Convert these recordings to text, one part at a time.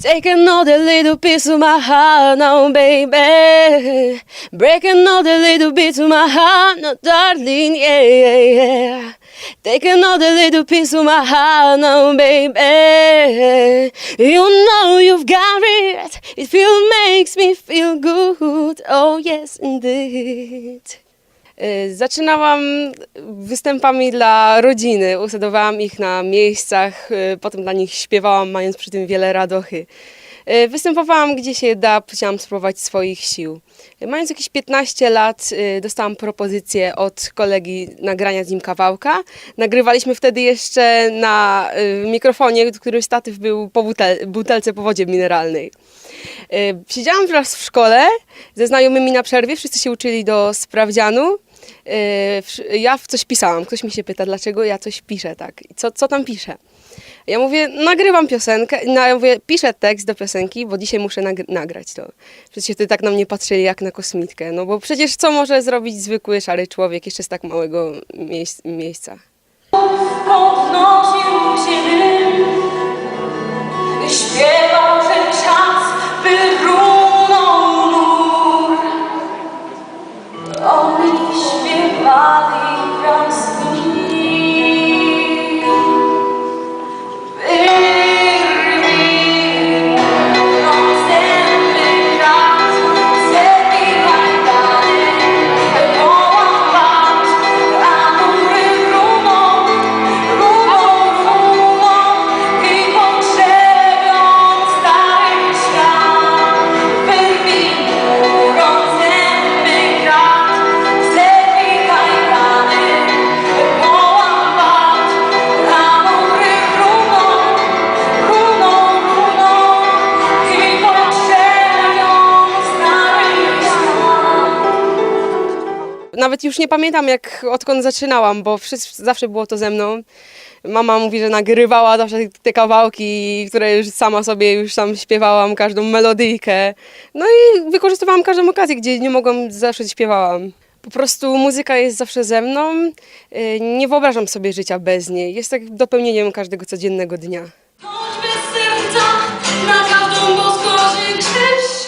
Take another little piece of my heart now, baby. Break another little bit of my heart now, darling, yeah, yeah, yeah. Take another little piece of my heart now, baby. You know you've got it. It feels makes me feel good. Oh yes, indeed. Y, Zaczynałam występami dla rodziny. Usadowałam ich na miejscach, y, potem dla nich śpiewałam, mając przy tym wiele radochy. Y, Występowałam gdzie się da, chciałam spróbować swoich sił. Mając jakieś 15 lat, dostałam propozycję od kolegi nagrania z nim kawałka. Nagrywaliśmy wtedy jeszcze na mikrofonie, który statyw był po butel- butelce po wodzie mineralnej. Siedziałam wraz w szkole ze znajomymi na przerwie, wszyscy się uczyli do sprawdzianu. Y, Ja w coś pisałam. Ktoś mi się pyta, dlaczego ja coś piszę, tak? Co, co tam piszę? Ja mówię, nagrywam piosenkę, no, ja mówię, piszę tekst do piosenki, bo dzisiaj muszę nagr- nagrać to. Przecież ty tak na mnie patrzyli jak na kosmitkę, no bo przecież co może zrobić zwykły, szary człowiek jeszcze z tak małego miejsc- miejsca? podnosił się. Śpiewał, że czas Nawet już nie pamiętam, jak odkąd zaczynałam, bo wszyscy, zawsze było to ze mną. Mama mówi, że nagrywała zawsze te kawałki, które już sama sobie już tam śpiewałam, każdą melodyjkę. No i wykorzystywałam każdą okazję, gdzie nie mogłam, zawsze śpiewałam. Po prostu muzyka jest zawsze ze mną. Y, Nie wyobrażam sobie życia bez niej. Jest tak dopełnieniem każdego codziennego dnia. Choćby serca na każdą boską krzyż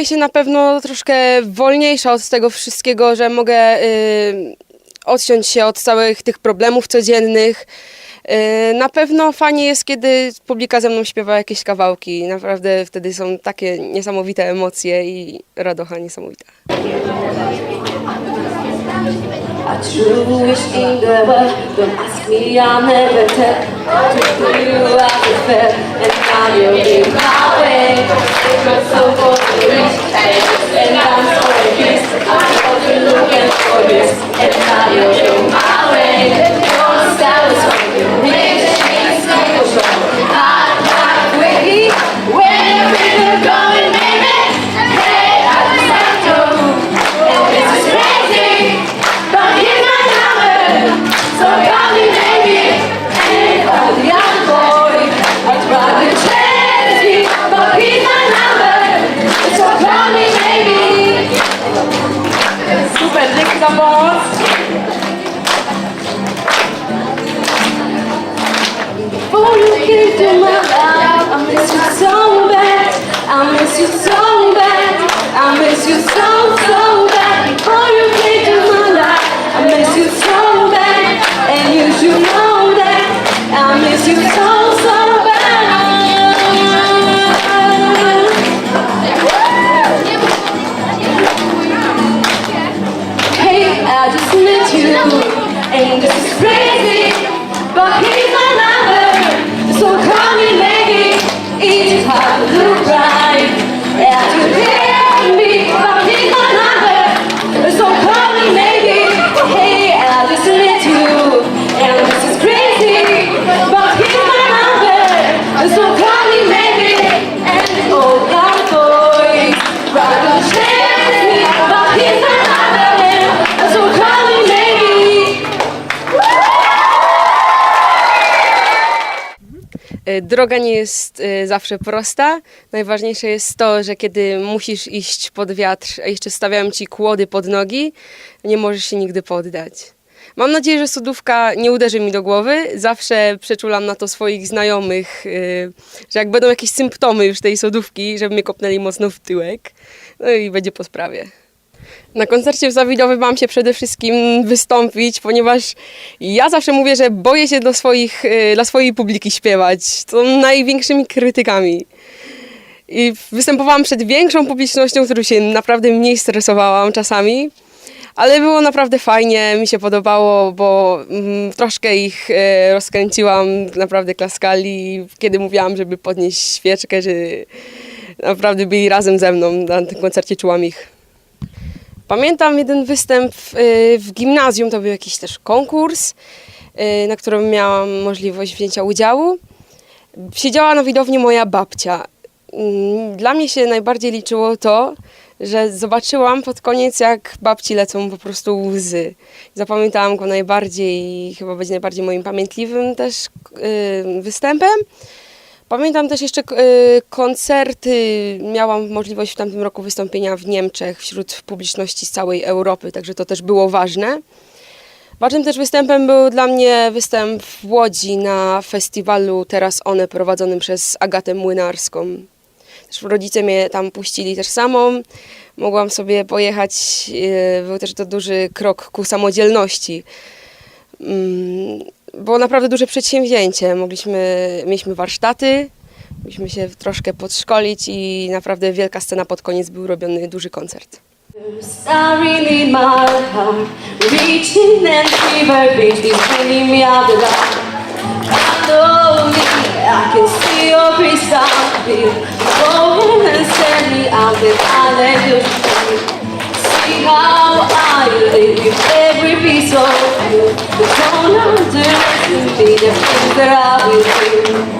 Czuję się na pewno troszkę wolniejsza od tego wszystkiego, że mogę y, odciąć się od całych tych problemów codziennych. Y, na pewno fajnie jest, kiedy publika ze mną śpiewa jakieś kawałki. Naprawdę wtedy są takie niesamowite emocje i radocha niesamowita. I truly wish in the world, don't ask me, I'll never tell. You and my way. So My life, I miss you so bad. I miss you so bad. I miss you so so bad. Before you Droga nie jest y, zawsze prosta. Najważniejsze jest to, że kiedy musisz iść pod wiatr, a jeszcze stawiają ci kłody pod nogi, nie możesz się nigdy poddać. Mam nadzieję, że sodówka nie uderzy mi do głowy. Zawsze przeczulam na to swoich znajomych, y, że jak będą jakieś symptomy już tej sodówki, żeby mnie kopnęli mocno w tyłek. No i będzie po sprawie. Na koncercie w Zawidowie mam się przede wszystkim wystąpić, ponieważ ja zawsze mówię, że boję się do swoich, y, dla swojej publiki śpiewać. Są największymi krytykami. I występowałam przed większą publicznością, którą się naprawdę mniej stresowałam czasami. Ale było naprawdę fajnie, mi się podobało, bo mm, troszkę ich e, rozkręciłam, naprawdę klaskali, kiedy mówiłam, żeby podnieść świeczkę, że naprawdę byli razem ze mną, na tym koncercie czułam ich. Pamiętam jeden występ w, y, w gimnazjum, to był jakiś też konkurs, y, na którym miałam możliwość wzięcia udziału. Siedziała na widowni moja babcia. Mm, Dla mnie się najbardziej liczyło to, że zobaczyłam pod koniec, jak babci lecą po prostu łzy. Zapamiętałam go najbardziej i chyba będzie najbardziej moim pamiętliwym też y, występem. Pamiętam też jeszcze y, koncerty. Miałam możliwość w tamtym roku wystąpienia w Niemczech wśród publiczności z całej Europy, także to też było ważne. Ważnym też występem był dla mnie występ w Łodzi na festiwalu Teraz One prowadzonym przez Agatę Młynarską. Też rodzice mnie tam puścili też samą. Mogłam sobie pojechać. y, Był też to duży krok ku samodzielności. Było naprawdę duże przedsięwzięcie. Mogliśmy, mieliśmy warsztaty, mogliśmy się troszkę podszkolić i naprawdę wielka scena pod koniec był robiony duży koncert. I me how I live every piece of you. The corner of the be the things that I will do.